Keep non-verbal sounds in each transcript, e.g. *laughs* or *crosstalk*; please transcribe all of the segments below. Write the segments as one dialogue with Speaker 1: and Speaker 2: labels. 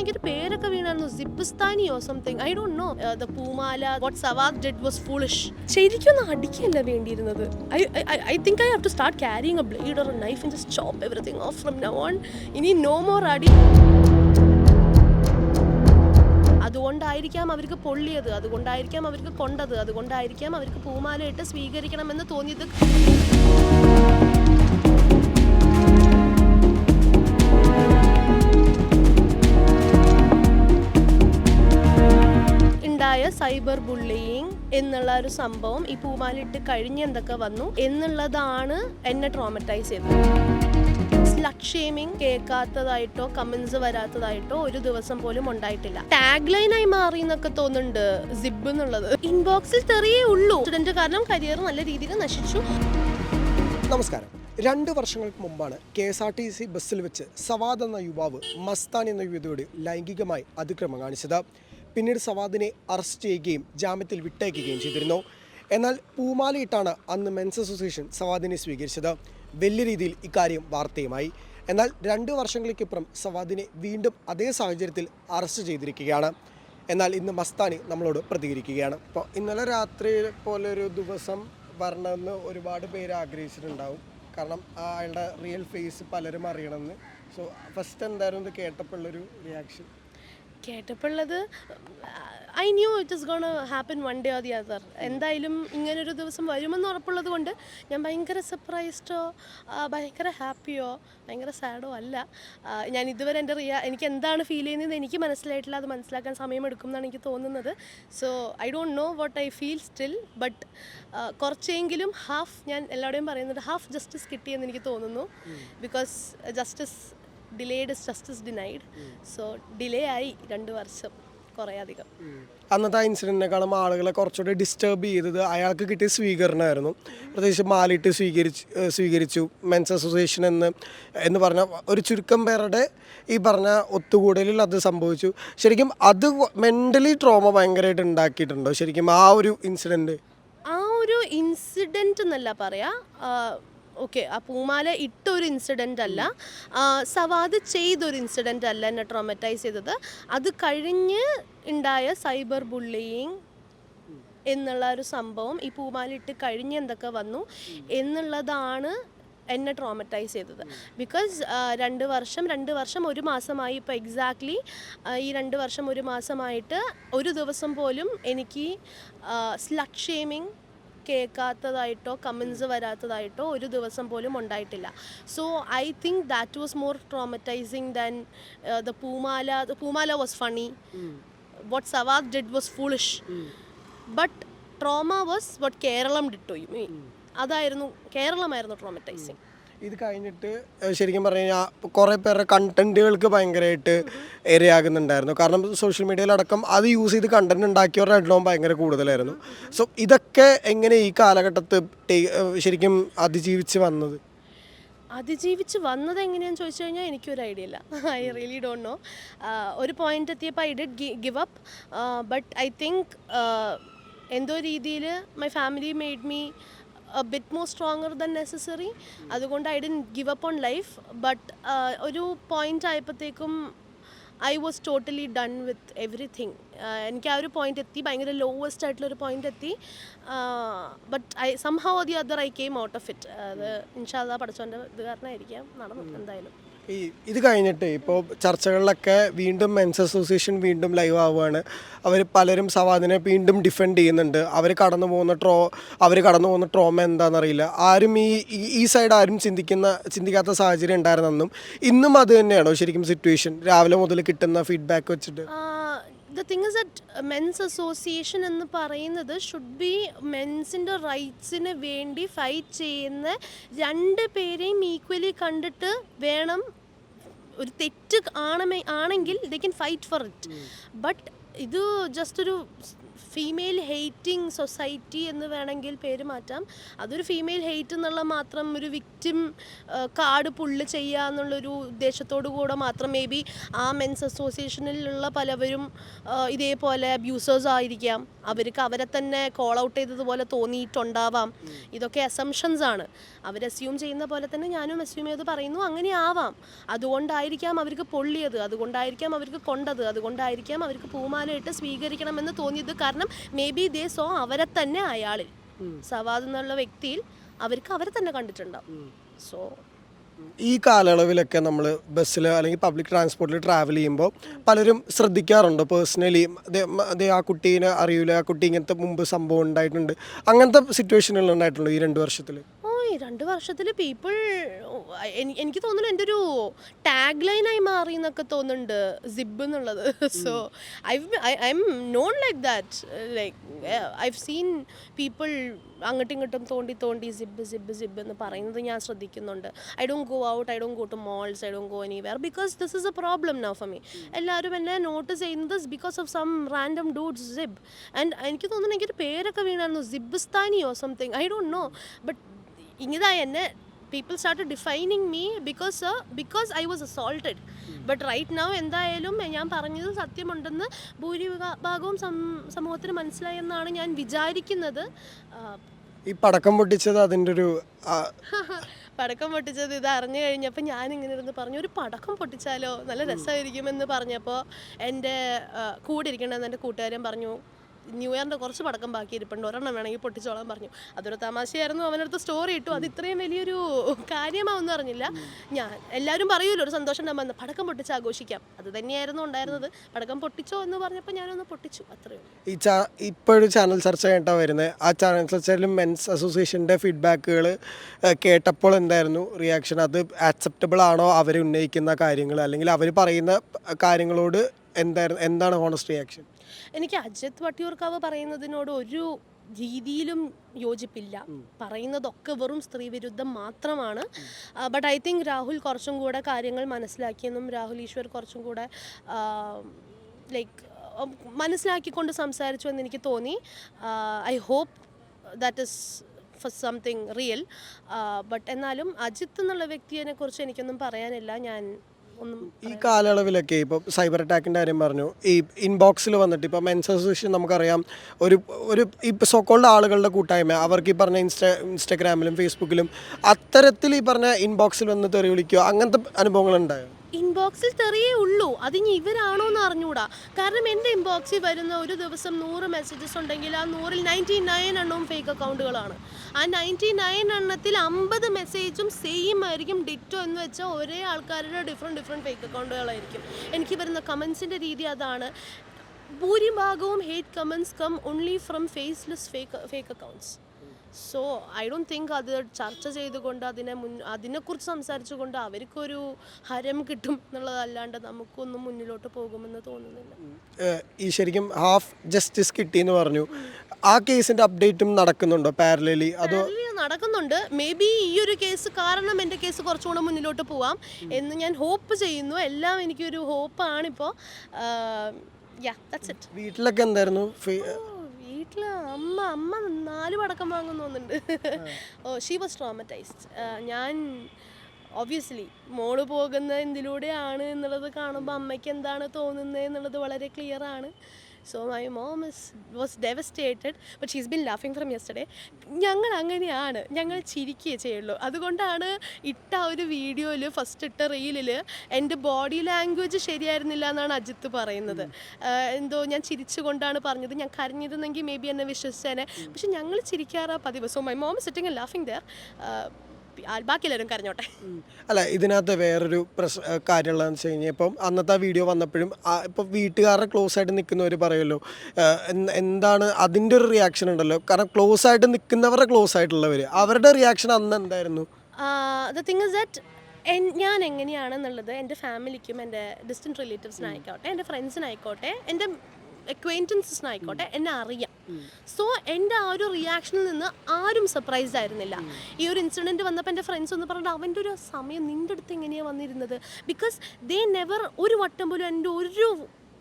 Speaker 1: ഭയങ്കര പേരൊക്കെ വീണായിരുന്നു. സിബിസ്ഥാനിയോ something I don't know the poomala what Savad did was foolish ശരിക്കും ഒന്ന് അടിക്കല്ല വേണ്ടിയിരുന്നത്. I I think I have to start carrying a blade or a knife and just chop everything off from now on ഇനി no more അടി. അതുകൊണ്ടായിരിക്കാം അവർക്ക് പൊള്ളിയത്. അതുകൊണ്ടായിരിക്കാം അവർക്ക് കൊണ്ടത്. അതുകൊണ്ടായിരിക്കാം അവർക്ക് പൂമാലയിട്ട് സ്വീകരിക്കണമെന്ന് തോന്നിയത്. ഉണ്ടായ സൈബർ ബുള്ളിയിങ് എന്നുള്ള ഒരു സംഭവം ഈ പൂമാലിട്ട് കഴിഞ്ഞ് എന്തൊക്കെ വന്നു എന്നുള്ളതാണ് എന്നെ ട്രോമറ്റൈസ് ചെയ്തത്. സ്ലട്ട് കേൾക്കാത്തതായിട്ടോ കമന്റ്സ് വരാത്തതായിട്ടോ ഒരു ദിവസം പോലും ഉണ്ടായിട്ടില്ല. ടാഗ് ലൈനായി മാറി എന്നൊക്കെ തോന്നുന്നുണ്ട് സിബ് എന്നുള്ളത്. ഇൻബോക്സിൽ തെറിയേ ഉള്ളൂ. സ്റ്റുഡന്റ് കാരണം കരിയർ നല്ല രീതിയിൽ നശിച്ചു.
Speaker 2: നമസ്കാരം. രണ്ട് വർഷങ്ങൾക്ക് മുമ്പാണ് K S R T C ബസ്സിൽ വെച്ച് സവാദ് എന്ന യുവാവ് മസ്താൻ എന്ന യുവതിയോട് ലൈംഗികമായി അതിക്രമം കാണിച്ചത്. പിന്നീട് സവാദിനെ അറസ്റ്റ് ചെയ്യുകയും ജാമ്യത്തിൽ വിട്ടയക്കുകയും ചെയ്തിരുന്നു. എന്നാൽ പൂമാലയിട്ടാണ് അന്ന് മെൻസ് അസോസിയേഷൻ സവാദിനെ സ്വീകരിച്ചത്. വലിയ രീതിയിൽ ഇക്കാര്യം വാർത്തയുമായി. എന്നാൽ രണ്ട് വർഷങ്ങൾക്കിപ്പുറം സവാദിനെ വീണ്ടും അതേ സാഹചര്യത്തിൽ അറസ്റ്റ് ചെയ്തിരിക്കുകയാണ്. എന്നാൽ ഇന്ന് മസ്താനി നമ്മളോട് പ്രതികരിക്കുകയാണ്. ഇപ്പോൾ ഇന്നലെ രാത്രി പോലൊരു ദിവസം വരണമെന്ന് ഒരുപാട് പേര് ആഗ്രഹിച്ചിട്ടുണ്ടാവും. കാരണം അയാളുടെ റിയൽ ഫേസ് പലരും അറിയണമെന്ന്. സോ ഫസ്റ്റ് എന്തായിരുന്നു ഇത് കേട്ടപ്പോഴുള്ളൊരു reaction
Speaker 1: കേട്ടപ്പോഴുള്ളത് I knew it is gonna happen one day or the other എന്തായാലും ഇങ്ങനൊരു ദിവസം വരുമെന്ന് ഉറപ്പുള്ളത് കൊണ്ട് ഞാൻ ഭയങ്കര സർപ്രൈസ്ഡോ ഭയങ്കര ഹാപ്പിയോ ഭയങ്കര സാഡോ അല്ല. ഞാൻ ഇതുവരെ എന്റെ റിയാ എനിക്ക് എന്താണ് ഫീൽ ചെയ്യുന്നത് എനിക്ക് മനസ്സിലായിട്ടില്ല. അത് മനസ്സിലാക്കാൻ സമയമെടുക്കും എന്നാണ് എനിക്ക് തോന്നുന്നത്. So I don't know what I feel still but കുറച്ചെങ്കിലും ഹാഫ് ഞാൻ എല്ലാവരുടെയും പറയുന്നത് ഹാഫ് ജസ്റ്റിസ് കിട്ടിയെന്ന് എനിക്ക് തോന്നുന്നു. Because justice delayed justice denied so delay ആയി രണ്ട് വർഷം കുറേ അധികം
Speaker 2: അന്നത്തെ ആ ഇൻസിഡന്റിനെക്കാളും ആളുകളെ കുറച്ചുകൂടി ഡിസ്റ്റർബ് ചെയ്തത് അയാൾക്ക് കിട്ടിയ സ്വീകരണമായിരുന്നു. പ്രത്യേകിച്ച് മാലിട്ട് സ്വീകരിച്ച് സ്വീകരിച്ചു. മെൻസ് അസോസിയേഷൻ എന്ന് എന്ന് പറഞ്ഞ ഒരു ചുരുക്കം പേരുടെ ഈ പറഞ്ഞ ഒത്തുകൂടലിൽ അത് സംഭവിച്ചു. ശരിക്കും അത് മെന്റലി ട്രോമ ഭയങ്കരമായിട്ട് ഉണ്ടാക്കിയിട്ടുണ്ടോ? ശരിക്കും ആ ഒരു ഇൻസിഡന്റ്
Speaker 1: ആ ഒരു ഇൻസിഡന്റ് എന്നല്ല പറയാ ഓക്കെ ആ പൂമാല ഇട്ടൊരു ഇൻസിഡന്റ് അല്ല. സവാദ് ചെയ്തൊരു ഇൻസിഡന്റ് അല്ല എന്നെ ട്രോമറ്റൈസ് ചെയ്തത്. അത് കഴിഞ്ഞ് ഉണ്ടായ സൈബർ ബുള്ളിയിങ് എന്നുള്ള ഒരു സംഭവം ഈ പൂമാല ഇട്ട് കഴിഞ്ഞ് എന്തൊക്കെ വന്നു എന്നുള്ളതാണ് എന്നെ ട്രോമറ്റൈസ് ചെയ്തത്. ബിക്കോസ് രണ്ട് വർഷം രണ്ട് വർഷം ഒരു മാസമായി ഇപ്പോൾ എക്സാക്ട്ലി ഈ രണ്ട് വർഷം ഒരു മാസമായിട്ട് ഒരു ദിവസം പോലും എനിക്ക് സ്ലട്ട് ഷേമിങ് കേൾക്കാത്തതായിട്ടോ കമൻസ് വരാത്തതായിട്ടോ ഒരു ദിവസം പോലും ഉണ്ടായിട്ടില്ല. So I think that was more traumatising than the poomala the poomala was funny what Savad did was foolish but trauma was what Kerala did to me അതായിരുന്നു കേരളമായിരുന്നു ട്രോമറ്റൈസിങ്
Speaker 2: ഇത് കഴിഞ്ഞിട്ട് ശരിക്കും പറഞ്ഞു കഴിഞ്ഞാൽ കുറേ പേരുടെ കണ്ടന്റുകൾക്ക് ഭയങ്കരമായിട്ട് ഇരയാകുന്നുണ്ടായിരുന്നു. കാരണം സോഷ്യൽ മീഡിയയിലടക്കം അത് യൂസ് ചെയ്ത് കണ്ടന്റ് ഉണ്ടാക്കിയവരുടെ എണ്ണവും ഭയങ്കര കൂടുതലായിരുന്നു. സോ ഇതൊക്കെ എങ്ങനെ ഈ കാലഘട്ടത്ത് ശരിക്കും അതിജീവിച്ച് വന്നത്?
Speaker 1: അതിജീവിച്ച് വന്നത് എങ്ങനെയാന്ന് ചോദിച്ചു കഴിഞ്ഞാൽ എനിക്കൊരു ഐഡിയ ഇല്ല. ഐ റിയലി ഡോണ്ട് നോ ഒരു പോയിന്റ് എത്തിയപ്പോൾ I did give up but I think എന്തോ രീതിയിൽ my family made me bit more stronger than necessary അതുകൊണ്ട് I didn't give up on life but ഒരു പോയിന്റ് ആയപ്പോഴത്തേക്കും I was totally done with everything എനിക്ക് ആ ഒരു point എത്തി ഭയങ്കര ലോവസ്റ്റ് ആയിട്ടുള്ള ഒരു പോയിന്റ് എത്തി. But I somehow the other I came out of it അത് ഇൻഷാല്ലാ പഠിച്ചോന്റെ ഇത് കാരണമായിരിക്കാം നടന്നു എന്തായാലും.
Speaker 2: ഈ ഇത് കഴിഞ്ഞിട്ട് ഇപ്പോൾ ചർച്ചകളിലൊക്കെ വീണ്ടും മെൻസ് അസോസിയേഷൻ വീണ്ടും ലൈവ് ആവുകയാണ്. അവർ പലരും സവാദിനെ വീണ്ടും ഡിഫെൻഡ് ചെയ്യുന്നുണ്ട്. അവർ കടന്നു പോകുന്ന ട്രോ അവർ കടന്നു പോകുന്ന ട്രോമ എന്താണെന്നറിയില്ല ആരും ഈ ഈ- സൈഡ് ആരും ചിന്തിക്കുന്ന ചിന്തിക്കാത്ത സാഹചര്യം ഉണ്ടായിരുന്നെന്നും ഇന്നും അത് തന്നെയാണോ ശരിക്കും സിറ്റുവേഷൻ രാവിലെ മുതൽ കിട്ടുന്ന ഫീഡ്ബാക്ക് വെച്ചിട്ട്.
Speaker 1: The thing is that men's association എന്ന് പറയുന്നത് ഷുഡ് ബി മെൻസിന്റെ റൈറ്റ്സിന് വേണ്ടി ഫൈറ്റ് ചെയ്യുന്ന രണ്ട് പേരെയും ഈക്വലി കണ്ടിട്ട് വേണം ഒരു തെറ്റ് ആണമേ ആണെങ്കിൽ they can fight for it but ഇത് ജസ്റ്റ് ഒരു ഫീമെയിൽ ഹെയ്റ്റിംഗ് സൊസൈറ്റി എന്ന് വേണമെങ്കിൽ പേര് മാറ്റാം. അതൊരു ഫീമെയിൽ ഹെയ്റ്റ് എന്നുള്ള മാത്രം ഒരു വിക് വിക്റ്റിം കാട് പുള്ളി ചെയ്യുക എന്നുള്ളൊരു ഉദ്ദേശത്തോടു കൂടെ മാത്രം മേ ബി ആ മെൻസ് അസോസിയേഷനിലുള്ള പലവരും ഇതേപോലെ അബ്യൂസേഴ്സ് ആയിരിക്കാം. അവർക്ക് അവരെ തന്നെ കോൾ ഔട്ട് ചെയ്തതുപോലെ തോന്നിയിട്ടുണ്ടാവാം. ഇതൊക്കെ അസംഷൻസ് ആണ്. അവർ അസ്യൂം ചെയ്യുന്ന പോലെ തന്നെ ഞാനും അസ്യൂം ചെയ്ത് പറയുന്നു അങ്ങനെ ആവാം. അതുകൊണ്ടായിരിക്കാം അവർക്ക് പൊള്ളിയത് അതുകൊണ്ടായിരിക്കാം അവർക്ക് കൊണ്ടത് അതുകൊണ്ടായിരിക്കാം അവർക്ക് പൂമാലയിട്ട് സ്വീകരിക്കണമെന്ന് തോന്നിയത്. കാരണം മേ ബി ദേ സോ അവരെ തന്നെ അയാളിൽ. സവാദ് എന്നുള്ള വ്യക്തിയിൽ അവർക്ക് അവരെ തന്നെ കണ്ടിട്ടുണ്ടാവും സോ
Speaker 2: ഈ കാലയളവിലൊക്കെ നമ്മൾ ബസ്സിൽ അല്ലെങ്കിൽ പബ്ലിക് ട്രാൻസ്പോർട്ടിൽ ട്രാവൽ ചെയ്യുമ്പോൾ പലരും ശ്രദ്ധിക്കാറുണ്ട് പേഴ്സണലി അതെ ആ കുട്ടീനെ അറിയില്ല ആ കുട്ടി ഇങ്ങനത്തെ മുമ്പ് സംഭവം ഉണ്ടായിട്ടുണ്ട്. അങ്ങനത്തെ സിറ്റുവേഷനുകൾ ഉണ്ടായിട്ടുള്ളൂ ഈ രണ്ട് വർഷത്തിൽ
Speaker 1: ഈ രണ്ട് വർഷത്തിൽ പീപ്പിൾ എനിക്ക് തോന്നുന്നു എന്റെ ഒരു ടാഗ് ലൈനായി മാറി എന്നൊക്കെ തോന്നുന്നുണ്ട് സിബ് എന്നുള്ളത്. So I I am known like that like I seen people അങ്ങോട്ടും ഇങ്ങോട്ടും തോണ്ടി തോണ്ടി സിബ് സിബ് സിബ് എന്ന് പറയുന്നത് ഞാൻ ശ്രദ്ധിക്കുന്നുണ്ട്. I don't go out I don't go to malls I don't go anywhere because this is a problem now for me എല്ലാവരും എന്നെ നോട്ട് ചെയ്യുന്നത് because of some random dudes zip and എനിക്ക് തോന്നുന്നു എനിക്കൊരു പേരൊക്കെ വീണായിരുന്നു സിബിസ്ഥാനിയോ something I don't know but ഇങ്ങതാ എന്നെ people start defining me because because I was assaulted but right now എന്തായാലും ഞാൻ പറഞ്ഞത് സത്യമുണ്ടെന്ന് ഭൂരിഭാഗവും സമൂഹത്തിന് മനസ്സിലായെന്നാണ് ഞാൻ വിചാരിക്കുന്നത്.
Speaker 2: ഈ പടക്കം പൊട്ടിച്ചത് അതിന്റെ ഒരു *laughs*
Speaker 1: പടക്കം പൊട്ടിച്ചത് ഇത് അറിഞ്ഞു കഴിഞ്ഞപ്പോൾ ഞാൻ ഇങ്ങനെ ഇരുന്ന് പറഞ്ഞു ഒരു പടക്കം പൊട്ടിച്ചാലോ? നല്ല രസമായിരിക്കുമെന്ന് പറഞ്ഞപ്പോൾ എന്റെ കൂടെ ഇരിക്കണമെന്ന് എന്റെ കൂട്ടുകാരൻ പറഞ്ഞു ന്യൂ ഇയറിന്റെ കുറച്ച് പടക്കം ബാക്കി ഇരിപ്പുണ്ട് ഒരെണ്ണം വേണമെങ്കിൽ പൊട്ടിച്ചോളാൻ പറഞ്ഞു. അതൊരു തമാശയായിരുന്നു. അവനടുത്ത് സ്റ്റോറി ഇട്ടു. അത് ഇത്രയും വലിയൊരു കാര്യമാവെന്ന് അറിഞ്ഞില്ല. ഞാൻ എല്ലാവരും പറയുമല്ലോ ഒരു സന്തോഷം ഉണ്ടാകുമ്പോൾ പടക്കം പൊട്ടിച്ച് ആഘോഷിക്കാം. അത് തന്നെയായിരുന്നു ഉണ്ടായിരുന്നത്. പടക്കം പൊട്ടിച്ചോ എന്ന് പറഞ്ഞപ്പോൾ ഞാനൊന്ന് പൊട്ടിച്ചു. അത്രയും
Speaker 2: ഈ ചാ ഇപ്പോഴൊരു ചാനൽ ചർച്ച കേട്ടാണ് വരുന്നത്. ആ ചാനൽ ചർച്ചയിൽ മെൻസ് അസോസിയേഷന്റെ ഫീഡ്ബാക്കുകൾ കേട്ടപ്പോൾ എന്തായിരുന്നു റിയാക്ഷൻ അത് ആക്സെപ്റ്റബിൾ ആണോ അവർ ഉന്നയിക്കുന്ന കാര്യങ്ങൾ? അല്ലെങ്കിൽ അവർ പറയുന്ന കാര്യങ്ങളോട് എന്തായിരുന്നു എന്താണ് ഹോണസ്റ്റ് റിയാക്ഷൻ
Speaker 1: എനിക്ക് അജിത് വട്ടിയൂർക്കാവ് പറയുന്നതിനോട് ഒരു രീതിയിലും യോജിപ്പില്ല. പറയുന്നതൊക്കെ വെറും സ്ത്രീവിരുദ്ധം മാത്രമാണ്. ബട്ട് ഐ തിങ്ക് രാഹുൽ കുറച്ചും കൂടെ കാര്യങ്ങൾ മനസ്സിലാക്കിയെന്നും രാഹുൽ ഈശ്വർ കുറച്ചും കൂടെ ലൈക്ക് മനസ്സിലാക്കിക്കൊണ്ട് സംസാരിച്ചു എന്ന് എനിക്ക് തോന്നി. I hope that is for something real but എന്നാലും അജിത്ത് എന്നുള്ള വ്യക്തിയെ കുറിച്ച് എനിക്കൊന്നും പറയാനില്ല. ഞാൻ ഒന്നും
Speaker 2: ഈ കാലയളവിലൊക്കെ ഇപ്പോൾ സൈബർ അറ്റാക്കിന്റെ കാര്യം പറഞ്ഞു ഈ ഇൻബോക്സിൽ വന്നിട്ട് ഇപ്പോൾ മെൻസ് അസോസിയേഷൻ നമുക്കറിയാം ഒരു ഒരു ഈ സോക്കോൾഡ് ആളുകളുടെ കൂട്ടായ്മ അവർക്ക് ഈ പറഞ്ഞ ഇൻസ്റ്റാ ഇൻസ്റ്റാഗ്രാമിലും ഫേസ്ബുക്കിലും അത്തരത്തിൽ ഈ പറഞ്ഞ ഇൻബോക്സിൽ വന്ന് തെറി വിളിക്കുക അങ്ങനത്തെ അനുഭവങ്ങളുണ്ടായോ?
Speaker 1: ഇൻബോക്സിൽ തെറിയേ ഉള്ളൂ. അത് ഇനി ഇവരാണോ എന്ന് അറിഞ്ഞൂടാ. കാരണം എന്റെ ഇൻബോക്സിൽ വരുന്ന ഒരു ദിവസം നൂറ് മെസ്സേജസ് ഉണ്ടെങ്കിൽ ആ നൂറിൽ നയന്റി നയൻ എണ്ണവും ഫേക്ക് അക്കൗണ്ടുകളാണ് ആ നയന്റി നയൻ എണ്ണത്തിൽ അമ്പത് മെസ്സേജും സെയിം ആയിരിക്കും ഡിറ്റോ എന്ന് വെച്ചാൽ ഒരേ ആൾക്കാരുടെ ഡിഫറെന്റ് ഡിഫറെന്റ് ഫേക്ക് അക്കൗണ്ടുകളായിരിക്കും എനിക്ക് വരുന്ന കമൻസിന്റെ രീതി അതാണ്. ഭൂരിഭാഗവും hate comments come only from faceless fake fake accounts so I don't think അത് ചർച്ച ചെയ്തുകൊണ്ട് അതിനെ മുൻ അതിനെക്കുറിച്ച് സംസാരിച്ചുകൊണ്ട് അവർക്കൊരു ഹരം കിട്ടും എന്നുള്ളതല്ലാണ്ട് നമുക്കൊന്നും മുന്നിലോട്ട് പോകുമെന്ന് തോന്നുന്നില്ല.
Speaker 2: ഈ ശരിക്കും ഹാഫ് ജസ്റ്റിസ് കിട്ടി എന്ന് പറഞ്ഞു. ആ കേസിന്റെ അപ്ഡേറ്റും നടക്കുന്നുണ്ടോ? പാരലലി അത്
Speaker 1: നടക്കുന്നുണ്ട്. മേ ബി ഈ ഒരു കേസ് കാരണം എന്റെ കേസ് കുറച്ചുകൂടെ മുന്നിലോട്ട് പോവാം എന്ന് ഞാൻ ഹോപ്പ് ചെയ്യുന്നു. എല്ലാം എനിക്കൊരു ഹോപ്പാണിപ്പോൾ യാ ദാറ്റ്സ് ഇറ്റ്
Speaker 2: വീട്ടിലൊക്കെ എന്തായിരുന്നു?
Speaker 1: വീട്ടിൽ അമ്മ അമ്മ നാല് പടക്കം വാങ്ങുന്നു തോന്നുന്നുണ്ട്. ഓ ഷീ വാസ് ട്രോമറ്റൈസ്ഡ് ഞാൻ ഒബ്വിയസ്ലി മോൾ പോകുന്ന എന്തിലൂടെയാണ് എന്നുള്ളത് കാണുമ്പോൾ അമ്മയ്ക്ക് എന്താണ് തോന്നുന്നത് എന്നുള്ളത് വളരെ ക്ലിയർ ആണ്. So my mom is was devastated but she's been ലാഫിങ് from yesterday ഞങ്ങൾ അങ്ങനെയാണ് ഞങ്ങൾ ചിരിക്കുകയേ ചെയ്യുള്ളൂ. അതുകൊണ്ടാണ് ഇട്ട ആ ഒരു വീഡിയോയിൽ ഫസ്റ്റ് ഇട്ട റീലിൽ എന്റെ ബോഡി ലാംഗ്വേജ് ശരിയായിരുന്നില്ല എന്നാണ് അജിത്ത് പറയുന്നത്. എന്തോ ഞാൻ ചിരിച്ചുകൊണ്ടാണ് പറഞ്ഞത്. ഞാൻ കരഞ്ഞിരുന്നെങ്കിൽ മേ ബി എന്നെ വിശ്വസിച്ചേനെ. പക്ഷെ ഞങ്ങൾ ചിരിക്കാറാ പതിവ്. സോ മൈ മോം സിറ്റിംഗ് ലാഫിങ് ദർ ബാക്കി എല്ലാവരും കരഞ്ഞോട്ടെ.
Speaker 2: അല്ല ഇതിനകത്ത് വേറൊരു പ്രശ് ഏഹ് കാര്യമുള്ളതെന്ന് വെച്ച് കഴിഞ്ഞാൽ ഇപ്പം അന്നത്തെ ആ വീഡിയോ വന്നപ്പോഴും ഇപ്പം വീട്ടുകാരുടെ ക്ലോസ് ആയിട്ട് നിൽക്കുന്നവർ പറയുമല്ലോ എന്താണ് അതിന്റെ ഒരു റിയാക്ഷൻ ഉണ്ടല്ലോ. കാരണം ക്ലോസ് ആയിട്ട് നിൽക്കുന്നവരുടെ ക്ലോസ് ആയിട്ടുള്ളവർ അവരുടെ റിയാക്ഷൻ അന്ന് എന്തായിരുന്നു?
Speaker 1: ദ തിങ് ഇസ് ദറ്റ് ഞാൻ എങ്ങനെയാണെന്നുള്ളത് എന്റെ ഫാമിലിക്കും എന്റെ ഡിസ്റ്റന്റ് റിലേറ്റീവ്സിനായിക്കോട്ടെ എന്റെ ഫ്രണ്ട്സിനായിക്കോട്ടെ എന്റെ അക്വൈന്റൻസിനായിക്കോട്ടെ എന്നെ അറിയാം. സോ എന്റെ ആ ഒരു റിയാക്ഷനിൽ നിന്ന് ആരും സർപ്രൈസ്ഡ് ആയിരുന്നില്ല. ഈ ഒരു ഇൻസിഡന്റ് വന്നപ്പോൾ എന്റെ ഫ്രണ്ട്സ് ഒന്ന് പറഞ്ഞിട്ട് അവന്റെ ഒരു സമയം നിന്റെ അടുത്ത് എങ്ങനെയാണ് വന്നിരുന്നത്? ബിക്കോസ് ദേ നെവർ ഒരു വട്ടം പോലും എന്റെ ഒരു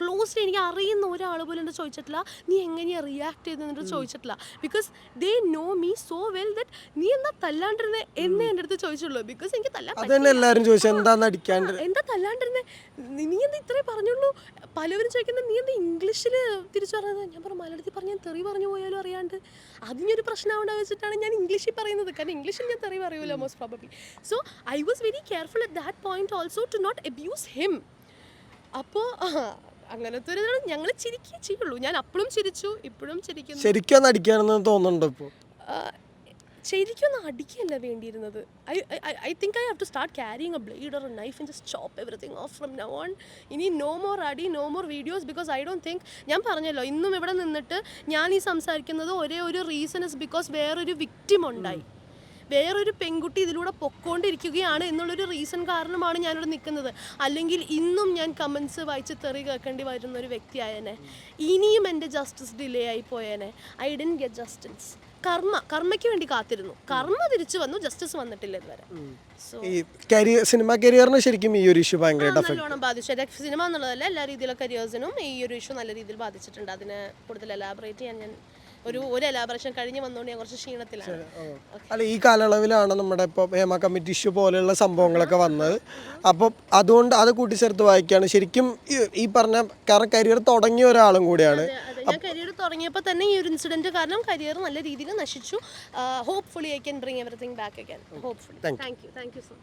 Speaker 1: ക്ലോസ്ലി എനിക്ക് അറിയുന്ന ഒരാൾ പോലും എന്റെ ചോദിച്ചിട്ടില്ല. നീ എങ്ങനെയാണ് റിയാക്ട് ചെയ്തെന്നിട്ട് ചോദിച്ചിട്ടില്ല. Because they know me so well that നീ എന്താ തല്ലാണ്ടിരുന്നേ എന്നേ എന്റെ അടുത്ത് ചോദിച്ചുള്ളൂ. ബിക്കോസ് എനിക്ക് തല്ലാൻ
Speaker 2: അതന്നെ എല്ലാവരും ചോദിച്ചു എന്താന്ന് അടിക്കാണ്ട്.
Speaker 1: എന്താ തല്ലാണ്ടിരുന്നേ? നീ എന്താ ഇത്രേ പറഞ്ഞുള്ളൂ? പലവരും ചോദിക്കുന്നത് നീ എന്താ ഇംഗ്ലീഷിൽ തിരിച്ചു പറഞ്ഞത്? ഞാൻ പറഞ്ഞു മലയാളത്തിൽ പറഞ്ഞ് ഞാൻ തെറി പറഞ്ഞു പോയാലും? അറിയാണ്ട്. അതിനൊരു പ്രശ്നമാവണ്ട വെച്ചിട്ടാണ് ഞാൻ ഇംഗ്ലീഷിൽ പറയുന്നത്. കാരണം ഇംഗ്ലീഷിൽ ഞാൻ തെറി പറയുമല്ലോ most probably so I was very careful at that point also to not abuse him അപ്പോൾ അങ്ങനത്തെ ഒരു ഞങ്ങൾ ചിരിക്കേ ചെയ്യുള്ളൂ. ഞാൻ അപ്പോഴും ചിരിച്ചു ഇപ്പോഴും ചിരിക്കുന്നു.
Speaker 2: ശരിക്കും ഒന്ന് അടിക്കാനെന്ന് തോന്നുന്നുണ്ടോ ഇപ്പോൾ
Speaker 1: ആ, ശരിക്കും ഒന്ന് അടിക്കല്ല വേണ്ടിയിരുന്നത്? I I think I have to start carrying a blade or knife and just chop everything off from now on ഇനി നോ മോർ അടി no more videos because I don't think ഞാൻ പറഞ്ഞല്ലോ ഇന്നും ഇവിടെ നിന്നിട്ട് ഞാൻ ഈ സംസാരിക്കുന്നത് ഒരേ ഒരു റീസൺ ഇസ് ബിക്കോസ് വേറൊരു വിക്റ്റിം ഉണ്ടായി. വേറൊരു പെൺകുട്ടി ഇതിലൂടെ പൊക്കോണ്ടിരിക്കുകയാണ് എന്നുള്ളൊരു റീസൺ കാരണമാണ് ഞാനിവിടെ നിൽക്കുന്നത്. അല്ലെങ്കിൽ ഇന്നും ഞാൻ കമൻസ് വായിച്ച് തെറി കേൾക്കേണ്ടി വരുന്ന ഒരു വ്യക്തിയായേനെ. ഇനിയും എന്റെ ജസ്റ്റിസ് ഡിലേ ആയി പോയേനെ. ഐ ഡൻ ഗെറ്റ് ജസ്റ്റിസ് കർമ്മ കർമ്മയ്ക്ക് വേണ്ടി കാത്തിരുന്നു. കർമ്മ തിരിച്ചു വന്നു ജസ്റ്റിസ് വന്നിട്ടില്ല ഇതുവരെ.
Speaker 2: ഈ കരിയർ സിനിമ കരിയറിന് ശരിക്കും ഈ ഒരു ഇഷ്യൂ
Speaker 1: നല്ലോണം ബാധിച്ചു. സിനിമ എന്നുള്ളതല്ല എല്ലാ രീതിയിലുള്ള കരിയേഴ്സിനും ഈ ഒരു ഇഷ്യൂ നല്ല രീതിയിൽ ബാധിച്ചിട്ടുണ്ട്. അതിന് കൂടുതൽ എലാബറേറ്റ് ചെയ്യാൻ ഞാൻ ഒരു ഒരു എലാബറേഷൻ കഴിഞ്ഞ് വന്നുകൊണ്ട് ഞാൻ കുറച്ച് ക്ഷീണത്തിലാണ്.
Speaker 2: അല്ല ഈ കാലയളവിലാണ് നമ്മുടെ ഇപ്പോൾ ഹേമ കമ്മിറ്റി ഇഷ്യൂ പോലെയുള്ള സംഭവങ്ങളൊക്കെ വന്നത്. അപ്പോൾ അതുകൊണ്ട് അത് കൂട്ടിച്ചേർത്ത് വായിക്കുകയാണ്. ശരിക്കും ഈ- പറഞ്ഞ കാരണം കരിയർ തുടങ്ങിയ ഒരാളും കൂടിയാണ്.
Speaker 1: ഞാൻ കരിയർ തുടങ്ങിയപ്പോൾ തന്നെ ഈ ഒരു ഇൻസിഡന്റ് കാരണം കരിയർ നല്ല രീതിയിൽ നശിച്ചു. Hopefully I can bring everything back again hopefully thank you thank you so much